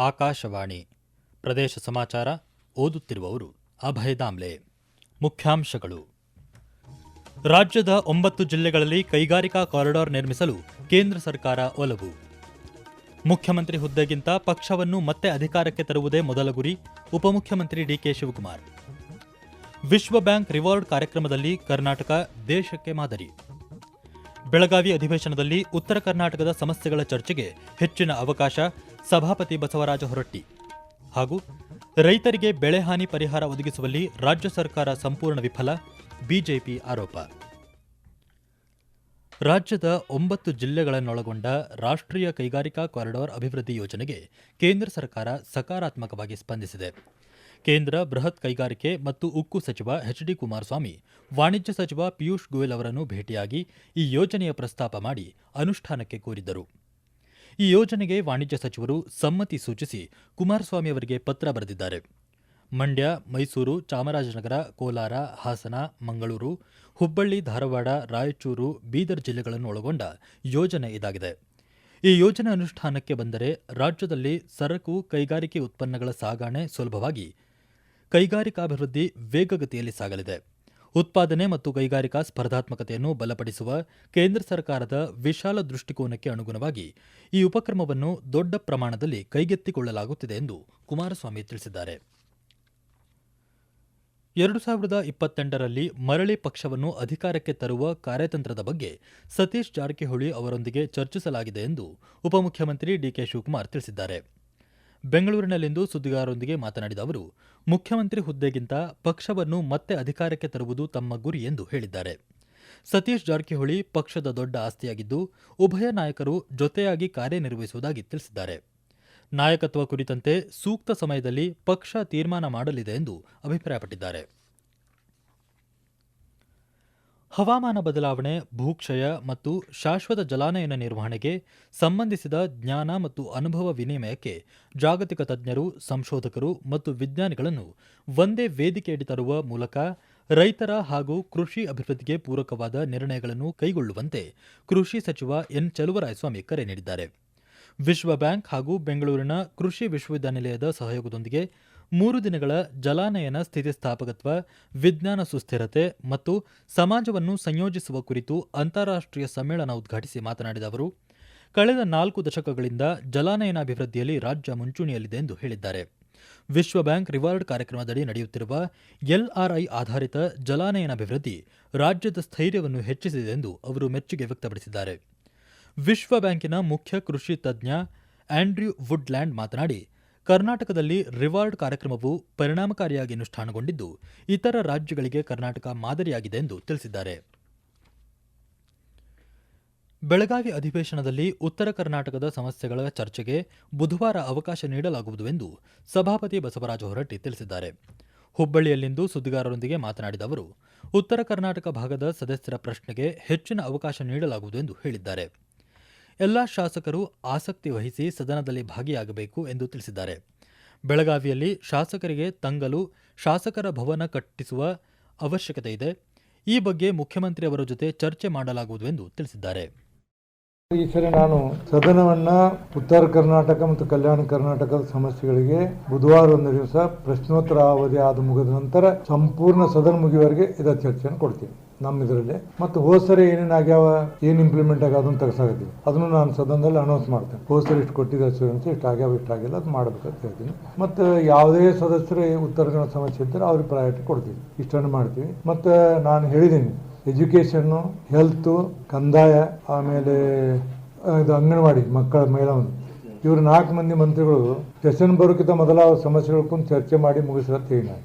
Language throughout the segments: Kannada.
ಆಕಾಶವಾಣಿ. ಪ್ರದೇಶ ಸಮಾಚಾರ ಓದುತ್ತಿರುವವರು ಅಭಯ ದಾಮ್ಲೆ. ಮುಖ್ಯಾಂಶಗಳು. ರಾಜ್ಯದ ಒಂಬತ್ತು ಜಿಲ್ಲೆಗಳಲ್ಲಿ ಕೈಗಾರಿಕಾ ಕಾರಿಡಾರ್ ನಿರ್ಮಿಸಲು ಕೇಂದ್ರ ಸರ್ಕಾರ ಒಲವು. ಮುಖ್ಯಮಂತ್ರಿ ಹುದ್ದೆಗಿಂತ ಪಕ್ಷವನ್ನು ಮತ್ತೆ ಅಧಿಕಾರಕ್ಕೆ ತರುವುದೇ ಮೊದಲ ಗುರಿ, ಉಪಮುಖ್ಯಮಂತ್ರಿ ಡಿಕೆ ಶಿವಕುಮಾರ್. ವಿಶ್ವ ಬ್ಯಾಂಕ್ ರಿವಾರ್ಡ್ ಕಾರ್ಯಕ್ರಮದಲ್ಲಿ ಕರ್ನಾಟಕ ದೇಶಕ್ಕೆ ಮಾದರಿ. ಬೆಳಗಾವಿ ಅಧಿವೇಶನದಲ್ಲಿ ಉತ್ತರ ಕರ್ನಾಟಕದ ಸಮಸ್ಯೆಗಳ ಚರ್ಚೆಗೆ ಹೆಚ್ಚಿನ ಅವಕಾಶ, ಸಭಾಪತಿ ಬಸವರಾಜ ಹೊರಟ್ಟಿ. ಹಾಗೂ ರೈತರಿಗೆ ಬೆಳೆ ಹಾನಿ ಪರಿಹಾರ ಒದಗಿಸುವಲ್ಲಿ ರಾಜ್ಯ ಸರ್ಕಾರ ಸಂಪೂರ್ಣ ವಿಫಲ, ಬಿಜೆಪಿ ಆರೋಪ. ರಾಜ್ಯದ ಒಂಬತ್ತು ಜಿಲ್ಲೆಗಳನ್ನೊಳಗೊಂಡ ರಾಷ್ಟ್ರೀಯ ಕೈಗಾರಿಕಾ ಕಾರಿಡಾರ್ ಅಭಿವೃದ್ಧಿ ಯೋಜನೆಗೆ ಕೇಂದ್ರ ಸರ್ಕಾರ ಸಕಾರಾತ್ಮಕವಾಗಿ ಸ್ಪಂದಿಸಿದೆ. ಕೇಂದ್ರ ಬೃಹತ್ ಕೈಗಾರಿಕೆ ಮತ್ತು ಉಕ್ಕು ಸಚಿವ ಎಚ್ ಡಿ ಕುಮಾರಸ್ವಾಮಿ, ವಾಣಿಜ್ಯ ಸಚಿವ ಪಿಯೂಷ್ ಗೋಯಲ್ ಅವರನ್ನು ಭೇಟಿಯಾಗಿ ಈ ಯೋಜನೆಯ ಪ್ರಸ್ತಾಪ ಮಾಡಿ ಅನುಷ್ಠಾನಕ್ಕೆ ಕೋರಿದ್ದರು. ಈ ಯೋಜನೆಗೆ ವಾಣಿಜ್ಯ ಸಚಿವರು ಸಮ್ಮತಿ ಸೂಚಿಸಿ ಕುಮಾರಸ್ವಾಮಿ ಅವರಿಗೆ ಪತ್ರ ಬರೆದಿದ್ದಾರೆ. ಮಂಡ್ಯ, ಮೈಸೂರು, ಚಾಮರಾಜನಗರ, ಕೋಲಾರ, ಹಾಸನ, ಮಂಗಳೂರು, ಹುಬ್ಬಳ್ಳಿ, ಧಾರವಾಡ, ರಾಯಚೂರು, ಬೀದರ್ ಜಿಲ್ಲೆಗಳನ್ನು ಒಳಗೊಂಡ ಯೋಜನೆ ಇದಾಗಿದೆ. ಈ ಯೋಜನೆ ಅನುಷ್ಠಾನಕ್ಕೆ ಬಂದರೆ ರಾಜ್ಯದಲ್ಲಿ ಸರಕು, ಕೈಗಾರಿಕೆ ಉತ್ಪನ್ನಗಳ ಸಾಗಣೆ ಸುಲಭವಾಗಿ ಕೈಗಾರಿಕಾಭಿವೃದ್ಧಿ ವೇಗಗತಿಯಲ್ಲಿ ಸಾಗಲಿದೆ. ಉತ್ಪಾದನೆ ಮತ್ತು ಕೈಗಾರಿಕಾ ಸ್ಪರ್ಧಾತ್ಮಕತೆಯನ್ನು ಬಲಪಡಿಸುವ ಕೇಂದ್ರ ಸರ್ಕಾರದ ವಿಶಾಲ ದೃಷ್ಟಿಕೋನಕ್ಕೆ ಅನುಗುಣವಾಗಿ ಈ ಉಪಕ್ರಮವನ್ನು ದೊಡ್ಡ ಪ್ರಮಾಣದಲ್ಲಿ ಕೈಗೆತ್ತಿಕೊಳ್ಳಲಾಗುತ್ತಿದೆ ಎಂದು ಕುಮಾರಸ್ವಾಮಿ ತಿಳಿಸಿದ್ದಾರೆ. ಎರಡು ಸಾವಿರದ ಇಪ್ಪತ್ತೆಂಟರಲ್ಲಿ ಮರಳಿ ಪಕ್ಷವನ್ನು ಅಧಿಕಾರಕ್ಕೆ ತರುವ ಕಾರ್ಯತಂತ್ರದ ಬಗ್ಗೆ ಸತೀಶ್ ಜಾರಕಿಹೊಳಿ ಅವರೊಂದಿಗೆ ಚರ್ಚಿಸಲಾಗಿದೆ ಎಂದು ಉಪಮುಖ್ಯಮಂತ್ರಿ ಡಿಕೆ ಶಿವಕುಮಾರ್ ತಿಳಿಸಿದ್ದಾರೆ. ಬೆಂಗಳೂರಿನಲ್ಲಿಂದು ಸುದ್ದಿಗಾರರೊಂದಿಗೆ ಮಾತನಾಡಿದ ಅವರು, ಮುಖ್ಯಮಂತ್ರಿ ಹುದ್ದೆಗಿಂತ ಪಕ್ಷವನ್ನು ಮತ್ತೆ ಅಧಿಕಾರಕ್ಕೆ ತರುವುದು ತಮ್ಮ ಗುರಿ ಎಂದು ಹೇಳಿದ್ದಾರೆ. ಸತೀಶ್ ಜಾರಕಿಹೊಳಿ ಪಕ್ಷದ ದೊಡ್ಡ ಆಸ್ತಿಯಾಗಿದ್ದು, ಉಭಯ ನಾಯಕರು ಜೊತೆಯಾಗಿ ಕಾರ್ಯನಿರ್ವಹಿಸುವುದಾಗಿ ತಿಳಿಸಿದ್ದಾರೆ. ನಾಯಕತ್ವ ಕುರಿತಂತೆ ಸೂಕ್ತ ಸಮಯದಲ್ಲಿ ಪಕ್ಷ ತೀರ್ಮಾನ ಮಾಡಲಿದೆ ಎಂದು ಅಭಿಪ್ರಾಯಪಟ್ಟಿದ್ದಾರೆ. ಹವಾಮಾನ ಬದಲಾವಣೆ, ಭೂಕ್ಷಯ ಮತ್ತು ಶಾಶ್ವತ ಜಲಾನಯನ ನಿರ್ವಹಣೆಗೆ ಸಂಬಂಧಿಸಿದ ಜ್ಞಾನ ಮತ್ತು ಅನುಭವ ವಿನಿಮಯಕ್ಕೆ ಜಾಗತಿಕ ತಜ್ಞರು, ಸಂಶೋಧಕರು ಮತ್ತು ವಿಜ್ಞಾನಿಗಳನ್ನು ಒಂದೇ ವೇದಿಕೆಯಡಿ ತರುವ ಮೂಲಕ ರೈತರ ಹಾಗೂ ಕೃಷಿ ಅಭಿವೃದ್ಧಿಗೆ ಪೂರಕವಾದ ನಿರ್ಣಯಗಳನ್ನು ಕೈಗೊಳ್ಳುವಂತೆ ಕೃಷಿ ಸಚಿವ ಎನ್. ಚಲುವರಾಯಸ್ವಾಮಿ ಕರೆ ನೀಡಿದ್ದಾರೆ. ವಿಶ್ವ ಬ್ಯಾಂಕ್ ಹಾಗೂ ಬೆಂಗಳೂರಿನ ಕೃಷಿ ವಿಶ್ವವಿದ್ಯಾನಿಲಯದ ಸಹಯೋಗದೊಂದಿಗೆ ಮೂರು ದಿನಗಳ ಜಲಾನಯನ ಸ್ಥಿತಿಸ್ಥಾಪಕತ್ವ, ವಿಜ್ಞಾನ ಸುಸ್ಥಿರತೆ ಮತ್ತು ಸಮಾಜವನ್ನು ಸಂಯೋಜಿಸುವ ಕುರಿತು ಅಂತಾರಾಷ್ಟ್ರೀಯ ಸಮ್ಮೇಳನ ಉದ್ಘಾಟಿಸಿ ಮಾತನಾಡಿದ ಅವರು, ಕಳೆದ ನಾಲ್ಕು ದಶಕಗಳಿಂದ ಜಲಾನಯನ ಅಭಿವೃದ್ಧಿಯಲ್ಲಿ ರಾಜ್ಯ ಮುಂಚೂಣಿಯಲ್ಲಿದೆ ಎಂದು ಹೇಳಿದ್ದಾರೆ. ವಿಶ್ವ ಬ್ಯಾಂಕ್ ರಿವಾರ್ಡ್ ಕಾರ್ಯಕ್ರಮದಡಿ ನಡೆಯುತ್ತಿರುವ ಎಲ್ಆರ್ಐ ಆಧಾರಿತ ಜಲಾನಯನ ಅಭಿವೃದ್ಧಿ ರಾಜ್ಯದ ಸ್ಥೈರ್ಯವನ್ನು ಹೆಚ್ಚಿಸಿದೆ ಎಂದು ಅವರು ಮೆಚ್ಚುಗೆ ವ್ಯಕ್ತಪಡಿಸಿದ್ದಾರೆ. ವಿಶ್ವ ಬ್ಯಾಂಕಿನ ಮುಖ್ಯ ಕೃಷಿ ತಜ್ಞ ಆಂಡ್ರ್ಯೂ ವುಡ್ಲ್ಯಾಂಡ್ ಮಾತನಾಡಿ ಕರ್ನಾಟಕದಲ್ಲಿ ರಿವಾರ್ಡ್ ಕಾರ್ಯಕ್ರಮವು ಪರಿಣಾಮಕಾರಿಯಾಗಿ ಅನುಷ್ಠಾನಗೊಂಡಿದ್ದು, ಇತರ ರಾಜ್ಯಗಳಿಗೆ ಕರ್ನಾಟಕ ಮಾದರಿಯಾಗಿದೆ ಎಂದು ತಿಳಿಸಿದ್ದಾರೆ. ಬೆಳಗಾವಿ ಅಧಿವೇಶನದಲ್ಲಿ ಉತ್ತರ ಕರ್ನಾಟಕದ ಸಮಸ್ಯೆಗಳ ಚರ್ಚೆಗೆ ಬುಧವಾರ ಅವಕಾಶ ನೀಡಲಾಗುವುದು ಎಂದು ಸಭಾಪತಿ ಬಸವರಾಜ ಹೊರಟ್ಟಿ ತಿಳಿಸಿದ್ದಾರೆ. ಹುಬ್ಬಳ್ಳಿಯಲ್ಲಿಂದು ಸುದ್ದಿಗಾರರೊಂದಿಗೆ ಮಾತನಾಡಿದ ಅವರು, ಉತ್ತರ ಕರ್ನಾಟಕ ಭಾಗದ ಸದಸ್ಯರ ಪ್ರಶ್ನೆಗೆ ಹೆಚ್ಚಿನ ಅವಕಾಶ ನೀಡಲಾಗುವುದು ಎಂದು ಹೇಳಿದ್ದಾರೆ. ಎಲ್ಲ ಶಾಸಕರು ಆಸಕ್ತಿ ವಹಿಸಿ ಸದನದಲ್ಲಿ ಭಾಗಿಯಾಗಬೇಕು ಎಂದು ತಿಳಿಸಿದ್ದಾರೆ. ಬೆಳಗಾವಿಯಲ್ಲಿ ಶಾಸಕರಿಗೆ ತಂಗಲು, ಶಾಸಕರ ಭವನ ಕಟ್ಟಿಸುವ ಅವಶ್ಯಕತೆ ಇದೆ. ಈ ಬಗ್ಗೆ ಮುಖ್ಯಮಂತ್ರಿ ಅವರ ಜೊತೆ ಚರ್ಚೆ ಮಾಡಲಾಗುವುದು ಎಂದು ತಿಳಿಸಿದ್ದಾರೆ. ಈ ಸರಿ ನಾನು ಸದನವನ್ನ ಉತ್ತರ ಕರ್ನಾಟಕ ಮತ್ತು ಕಲ್ಯಾಣ ಕರ್ನಾಟಕದ ಸಮಸ್ಯೆಗಳಿಗೆ ಬುಧವಾರ ಒಂದು ದಿವಸ ಪ್ರಶ್ನೋತ್ತರ ಅವಧಿ ಆದ ಮುಗಿದ ನಂತರ ಸಂಪೂರ್ಣ ಸದನ ಮುಗಿಯುವವರೆಗೆ ಇದರ ಚರ್ಚೆಯನ್ನು ಕೊಡ್ತೀನಿ. ನಮ್ಮ ಇದರಲ್ಲಿ. ಮತ್ತು ಹೋದ ಸರಿ ಏನೇನು ಆಗ್ಯಾವ, ಏನು ಇಂಪ್ಲಿಮೆಂಟ್ ಆಗ ಅದನ್ನು ತೆಗೆಸಾಗತ್ತೀವಿ ಅದನ್ನು ನಾನು ಸದನದಲ್ಲಿ ಅನೌನ್ಸ್ ಮಾಡ್ತೇನೆ. ಹೋದ ಸರಿ ಇಷ್ಟು ಕೊಟ್ಟಿದ್ದ ಸ್ಟೂಡೆಂಟ್ಸ್ ಇಷ್ಟು ಆಗ್ಯಾವ, ಇಷ್ಟು ಆಗಿಲ್ಲ, ಅದು ಮಾಡ್ಬೇಕಂತ ಹೇಳ್ತೀನಿ. ಮತ್ತು ಯಾವುದೇ ಸದಸ್ಯರು ಉತ್ತರ ಸಮಸ್ಯೆ ಇದ್ದರೆ ಅವ್ರಿಗೆ ಪ್ರಯಾರಿಟಿ ಕೊಡ್ತೀವಿ. ಇಷ್ಟನ್ನು ಮಾಡ್ತೀವಿ. ಮತ್ತು ನಾನು ಹೇಳಿದ್ದೀನಿ ಎಜುಕೇಷನ್ನು ಹೆಲ್ತು ಕಂದಾಯ, ಆಮೇಲೆ ಇದು ಅಂಗನವಾಡಿ ಮಕ್ಕಳ ಮಹಿಳಾವನ್ನು ಇವರು ನಾಲ್ಕು ಮಂದಿ ಮಂತ್ರಿಗಳು ಸೆಷನ್ ಬರೋಕ್ಕಿಂತ ಮೊದಲ ಸಮಸ್ಯೆಗಳ ಕುರಿತು ಚರ್ಚೆ ಮಾಡಿ ಮುಗಿಸ್ರತ್ತೆ ಹೇಳಿ ನಾನು.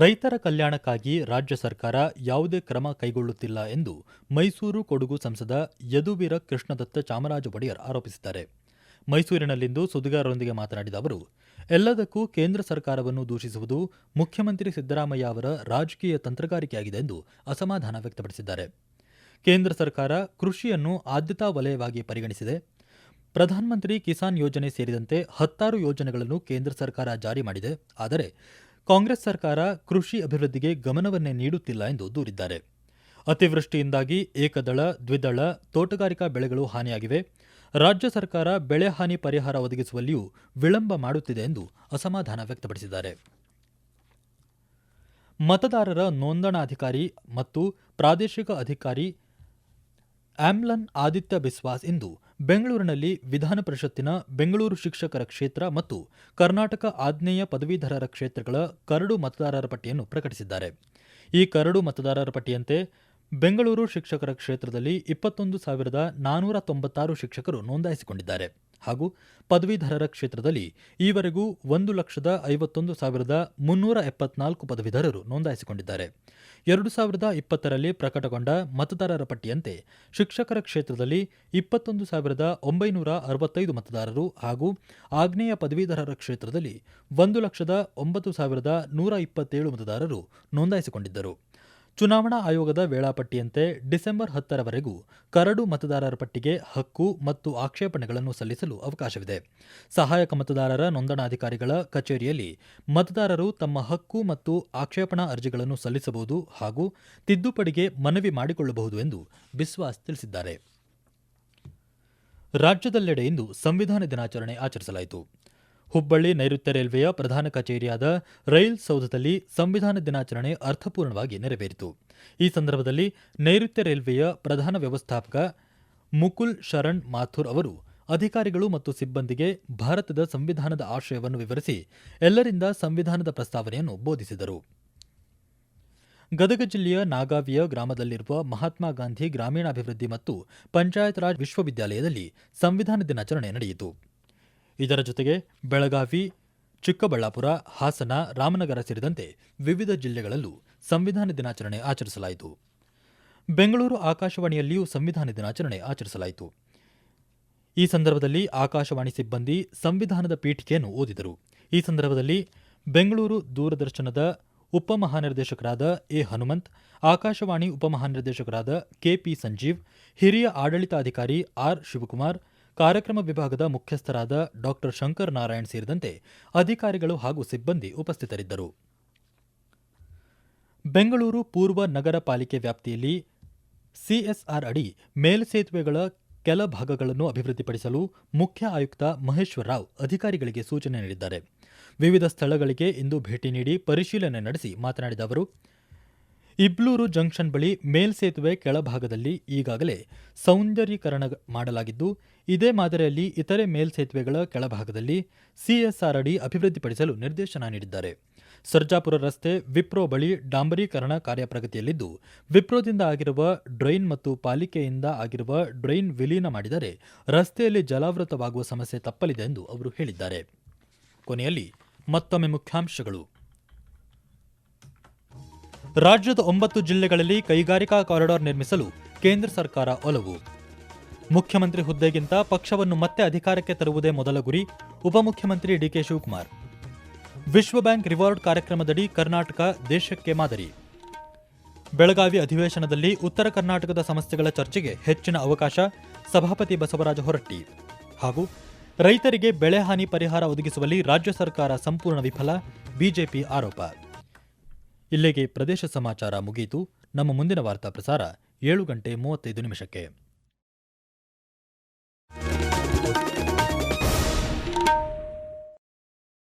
ರೈತರ ಕಲ್ಯಾಣಕ್ಕಾಗಿ ರಾಜ್ಯ ಸರ್ಕಾರ ಯಾವುದೇ ಕ್ರಮ ಕೈಗೊಳ್ಳುತ್ತಿಲ್ಲ ಎಂದು ಮೈಸೂರು ಕೊಡಗು ಸಂಸದ ಯದುವೀರ ಕೃಷ್ಣದತ್ತ ಚಾಮರಾಜ ಒಡೆಯರ್ ಆರೋಪಿಸಿದ್ದಾರೆ. ಮೈಸೂರಿನಲ್ಲಿಂದು ಸುದ್ದಿಗಾರರೊಂದಿಗೆ ಮಾತನಾಡಿದ ಅವರು, ಎಲ್ಲದಕ್ಕೂ ಕೇಂದ್ರ ಸರ್ಕಾರವನ್ನು ದೂಷಿಸುವುದು ಮುಖ್ಯಮಂತ್ರಿ ಸಿದ್ದರಾಮಯ್ಯ ಅವರ ರಾಜಕೀಯ ತಂತ್ರಗಾರಿಕೆಯಾಗಿದೆ ಎಂದು ಅಸಮಾಧಾನ ವ್ಯಕ್ತಪಡಿಸಿದ್ದಾರೆ. ಕೇಂದ್ರ ಸರ್ಕಾರ ಕೃಷಿಯನ್ನು ಆದ್ಯತಾ ವಲಯವಾಗಿ ಪರಿಗಣಿಸಿದೆ. ಪ್ರಧಾನಮಂತ್ರಿ ಕಿಸಾನ್ ಯೋಜನೆ ಸೇರಿದಂತೆ ಹತ್ತಾರು ಯೋಜನೆಗಳನ್ನು ಕೇಂದ್ರ ಸರ್ಕಾರ ಜಾರಿ ಮಾಡಿದೆ. ಆದರೆ ಕಾಂಗ್ರೆಸ್ ಸರ್ಕಾರ ಕೃಷಿ ಅಭಿವೃದ್ಧಿಗೆ ಗಮನವನ್ನೇ ನೀಡುತ್ತಿಲ್ಲ ಎಂದು ದೂರಿದ್ದಾರೆ. ಅತಿವೃಷ್ಟಿಯಿಂದಾಗಿ ಏಕದಳ, ದ್ವಿದಳ, ತೋಟಗಾರಿಕಾ ಬೆಳೆಗಳು ಹಾನಿಯಾಗಿವೆ. ರಾಜ್ಯ ಸರ್ಕಾರ ಬೆಳೆ ಹಾನಿ ಪರಿಹಾರ ಒದಗಿಸುವಲ್ಲಿಯೂ ವಿಳಂಬ ಮಾಡುತ್ತಿದೆ ಎಂದು ಅಸಮಾಧಾನ ವ್ಯಕ್ತಪಡಿಸಿದ್ದಾರೆ. ಮತದಾರರ ನೋಂದಣಾಧಿಕಾರಿ ಮತ್ತು ಪ್ರಾದೇಶಿಕ ಅಧಿಕಾರಿ ಆಮ್ಲನ್ ಆದಿತ್ಯ ಬಿಸ್ವಾಸ್ ಇಂದು ಬೆಂಗಳೂರಿನಲ್ಲಿ ವಿಧಾನ ಪರಿಷತ್ತಿನ ಬೆಂಗಳೂರು ಶಿಕ್ಷಕರ ಕ್ಷೇತ್ರ ಮತ್ತು ಕರ್ನಾಟಕ ಆಜ್ಞೇಯ ಪದವೀಧರರ ಕ್ಷೇತ್ರಗಳ ಕರಡು ಮತದಾರರ ಪಟ್ಟಿಯನ್ನು ಪ್ರಕಟಿಸಿದ್ದಾರೆ. ಈ ಕರಡು ಮತದಾರರ ಪಟ್ಟಿಯಂತೆ ಬೆಂಗಳೂರು ಶಿಕ್ಷಕರ ಕ್ಷೇತ್ರದಲ್ಲಿ ಇಪ್ಪತ್ತೊಂದು ಸಾವಿರದ ನಾನೂರ ತೊಂಬತ್ತಾರು ಶಿಕ್ಷಕರು ನೋಂದಾಯಿಸಿಕೊಂಡಿದ್ದಾರೆ. ಹಾಗೂ ಪದವೀಧರರ ಕ್ಷೇತ್ರದಲ್ಲಿ ಈವರೆಗೂ ಒಂದು ಲಕ್ಷದ ಐವತ್ತೊಂದು ಸಾವಿರದ ಮುನ್ನೂರ ಎಪ್ಪತ್ನಾಲ್ಕು ಪದವೀಧರರು ನೋಂದಾಯಿಸಿಕೊಂಡಿದ್ದಾರೆ. ಎರಡು ಸಾವಿರದ ಇಪ್ಪತ್ತರಲ್ಲಿ ಪ್ರಕಟಗೊಂಡ ಮತದಾರರ ಪಟ್ಟಿಯಂತೆ ಶಿಕ್ಷಕರ ಕ್ಷೇತ್ರದಲ್ಲಿ ಇಪ್ಪತ್ತೊಂದು ಸಾವಿರದ ಒಂಬೈನೂರ ಅರವತ್ತೈದು ಮತದಾರರು ಹಾಗೂ ಆಗ್ನೇಯ ಪದವೀಧರರ ಕ್ಷೇತ್ರದಲ್ಲಿ ಒಂದು ಲಕ್ಷದ ಒಂಬತ್ತು ಸಾವಿರದ ನೂರ ಇಪ್ಪತ್ತೇಳು ಮತದಾರರು ನೋಂದಾಯಿಸಿಕೊಂಡಿದ್ದರು. ಚುನಾವಣಾ ಆಯೋಗದ ವೇಳಾಪಟ್ಟಿಯಂತೆ ಡಿಸೆಂಬರ್ ಹತ್ತರವರೆಗೂ ಕರಡು ಮತದಾರರ ಪಟ್ಟಿಗೆ ಹಕ್ಕು ಮತ್ತು ಆಕ್ಷೇಪಣೆಗಳನ್ನು ಸಲ್ಲಿಸಲು ಅವಕಾಶವಿದೆ. ಸಹಾಯಕ ಮತದಾರರ ನೋಂದಣಾಧಿಕಾರಿಗಳ ಕಚೇರಿಯಲ್ಲಿ ಮತದಾರರು ತಮ್ಮ ಹಕ್ಕು ಮತ್ತು ಆಕ್ಷೇಪಣಾ ಅರ್ಜಿಗಳನ್ನು ಸಲ್ಲಿಸಬಹುದು ಹಾಗೂ ತಿದ್ದುಪಡಿಗೆ ಮನವಿ ಮಾಡಿಕೊಳ್ಳಬಹುದು ಎಂದು ಬಿಸ್ವಾಸ್ ತಿಳಿಸಿದ್ದಾರೆ. ರಾಜ್ಯದೆಲ್ಲೆಡೆ ಇಂದು ಸಂವಿಧಾನ ದಿನಾಚರಣೆ ಆಚರಿಸಲಾಯಿತು. ಹುಬ್ಬಳ್ಳಿ ನೈಋತ್ಯ ರೈಲ್ವೆಯ ಪ್ರಧಾನ ಕಚೇರಿಯಾದ ರೈಲ್ ಸೌಧದಲ್ಲಿ ಸಂವಿಧಾನ ದಿನಾಚರಣೆ ಅರ್ಥಪೂರ್ಣವಾಗಿ ನೆರವೇರಿತು. ಈ ಸಂದರ್ಭದಲ್ಲಿ ನೈಋತ್ಯ ರೈಲ್ವೆಯ ಪ್ರಧಾನ ವ್ಯವಸ್ಥಾಪಕ ಮುಕುಲ್ ಶರಣ್ ಮಾಥುರ್ ಅವರು ಅಧಿಕಾರಿಗಳು ಮತ್ತು ಸಿಬ್ಬಂದಿಗೆ ಭಾರತದ ಸಂವಿಧಾನದ ಆಶಯವನ್ನು ವಿವರಿಸಿ ಎಲ್ಲರಿಂದ ಸಂವಿಧಾನದ ಪ್ರಸ್ತಾವನೆಯನ್ನು ಬೋಧಿಸಿದರು. ಗದಗ ಜಿಲ್ಲೆಯ ನಾಗಾವಿಯ ಗ್ರಾಮದಲ್ಲಿರುವ ಮಹಾತ್ಮ ಗಾಂಧಿ ಗ್ರಾಮೀಣಾಭಿವೃದ್ಧಿ ಮತ್ತು ಪಂಚಾಯತ್ ರಾಜ್ ವಿಶ್ವವಿದ್ಯಾಲಯದಲ್ಲಿ ಸಂವಿಧಾನ ದಿನಾಚರಣೆ ನಡೆಯಿತು. ಇದರ ಜೊತೆಗೆ ಬೆಳಗಾವಿ, ಚಿಕ್ಕಬಳ್ಳಾಪುರ, ಹಾಸನ, ರಾಮನಗರ ಸೇರಿದಂತೆ ವಿವಿಧ ಜಿಲ್ಲೆಗಳಲ್ಲೂ ಸಂವಿಧಾನ ದಿನಾಚರಣೆ ಆಚರಿಸಲಾಯಿತು. ಬೆಂಗಳೂರು ಆಕಾಶವಾಣಿಯಲ್ಲಿಯೂ ಸಂವಿಧಾನ ದಿನಾಚರಣೆ ಆಚರಿಸಲಾಯಿತು. ಈ ಸಂದರ್ಭದಲ್ಲಿ ಆಕಾಶವಾಣಿ ಸಿಬ್ಬಂದಿ ಸಂವಿಧಾನದ ಪೀಠಿಕೆಯನ್ನು ಓದಿದರು. ಈ ಸಂದರ್ಭದಲ್ಲಿ ಬೆಂಗಳೂರು ದೂರದರ್ಶನದ ಉಪಮಹಾನಿರ್ದೇಶಕರಾದ ಎ ಹನುಮಂತ್, ಆಕಾಶವಾಣಿ ಉಪಮಹಾನಿರ್ದೇಶಕರಾದ ಕೆಪಿ ಸಂಜೀವ್, ಹಿರಿಯ ಆಡಳಿತಾಧಿಕಾರಿ ಆರ್ ಶಿವಕುಮಾರ್ ಕಾರ್ಯಕ್ರಮ ವಿಭಾಗದ ಮುಖ್ಯಸ್ಥರಾದ ಡಾಕ್ಟರ್ ಶಂಕರ್ ನಾರಾಯಣ್ ಸೇರಿದಂತೆ ಅಧಿಕಾರಿಗಳು ಹಾಗೂ ಸಿಬ್ಬಂದಿ ಉಪಸ್ಥಿತರಿದ್ದರು. ಬೆಂಗಳೂರು ಪೂರ್ವ ನಗರ ಪಾಲಿಕೆ ವ್ಯಾಪ್ತಿಯಲ್ಲಿ ಸಿಎಸ್ಆರ್ ಅಡಿ ಮೇಲ್ಸೇತುವೆಗಳ ಕೆಲ ಭಾಗಗಳನ್ನು ಅಭಿವೃದ್ಧಿಪಡಿಸಲು ಮುಖ್ಯ ಆಯುಕ್ತ ಮಹೇಶ್ವರ ರಾವ್ ಅಧಿಕಾರಿಗಳಿಗೆ ಸೂಚನೆ ನೀಡಿದ್ದಾರೆ. ವಿವಿಧ ಸ್ಥಳಗಳಿಗೆ ಇಂದು ಭೇಟಿ ನೀಡಿ ಪರಿಶೀಲನೆ ನಡೆಸಿ ಮಾತನಾಡಿದ ಅವರು ಇಬ್ಲೂರು ಜಂಕ್ಷನ್ ಬಳಿ ಮೇಲ್ಸೇತುವೆ ಕೆಳಭಾಗದಲ್ಲಿ ಈಗಾಗಲೇ ಸೌಂದರ್ಯೀಕರಣ ಮಾಡಲಾಗಿದ್ದು, ಇದೇ ಮಾದರಿಯಲ್ಲಿ ಇತರೆ ಮೇಲ್ಸೇತುವೆಗಳ ಕೆಳಭಾಗದಲ್ಲಿ ಸಿಎಸ್ಆರ್ ಅಡಿ ಅಭಿವೃದ್ಧಿಪಡಿಸಲು ನಿರ್ದೇಶನ ನೀಡಿದ್ದಾರೆ. ಸರ್ಜಾಪುರ ರಸ್ತೆ ವಿಪ್ರೋ ಬಳಿ ಡಾಂಬರೀಕರಣ ಕಾರ್ಯ ಪ್ರಗತಿಯಲ್ಲಿದ್ದು ವಿಪ್ರೋದಿಂದ ಆಗಿರುವ ಡ್ರೈನ್ ಮತ್ತು ಪಾಲಿಕೆಯಿಂದ ಆಗಿರುವ ಡ್ರೈನ್ ವಿಲೀನ ಮಾಡಿದರೆ ರಸ್ತೆಯಲ್ಲಿ ಜಲಾವೃತವಾಗುವ ಸಮಸ್ಯೆ ತಪ್ಪಲಿದೆ ಎಂದು ಅವರು ಹೇಳಿದ್ದಾರೆ. ಕೊನೆಯಲ್ಲಿ ಮತ್ತೊಮ್ಮೆ ಮುಖ್ಯಾಂಶಗಳು. ರಾಜ್ಯದ ಒಂಬತ್ತು ಜಿಲ್ಲೆಗಳಲ್ಲಿ ಕೈಗಾರಿಕಾ ಕಾರಿಡಾರ್ ನಿರ್ಮಿಸಲು ಕೇಂದ್ರ ಸರ್ಕಾರ ಒಲವು. ಮುಖ್ಯಮಂತ್ರಿ ಹುದ್ದೆಗಿಂತ ಪಕ್ಷವನ್ನು ಮತ್ತೆ ಅಧಿಕಾರಕ್ಕೆ ತರುವುದೇ ಮೊದಲ ಗುರಿ, ಉಪಮುಖ್ಯಮಂತ್ರಿ ಡಿಕೆ ಶಿವಕುಮಾರ್. ವಿಶ್ವ ಬ್ಯಾಂಕ್ ರಿವಾರ್ಡ್ ಕಾರ್ಯಕ್ರಮದಡಿ ಕರ್ನಾಟಕ ದೇಶಕ್ಕೆ ಮಾದರಿ. ಬೆಳಗಾವಿ ಅಧಿವೇಶನದಲ್ಲಿ ಉತ್ತರ ಕರ್ನಾಟಕದ ಸಮಸ್ಯೆಗಳ ಚರ್ಚೆಗೆ ಹೆಚ್ಚಿನ ಅವಕಾಶ, ಸಭಾಪತಿ ಬಸವರಾಜ ಹೊರಟ್ಟಿ. ಹಾಗೂ ರೈತರಿಗೆ ಬೆಳೆ ಹಾನಿ ಪರಿಹಾರ ಒದಗಿಸುವಲ್ಲಿ ರಾಜ್ಯ ಸರ್ಕಾರ ಸಂಪೂರ್ಣ ವಿಫಲ, ಬಿಜೆಪಿ ಆರೋಪ. ಇಲ್ಲಿಗೆ ಪ್ರದೇಶ ಸಮಾಚಾರ ಮುಗಿಯಿತು ನಮ್ಮ ಮುಂದಿನ ವಾರ್ತಾ ಪ್ರಸಾರ ಏಳು ಗಂಟೆ ಮೂವತ್ತೈದು ನಿಮಿಷಕ್ಕೆ.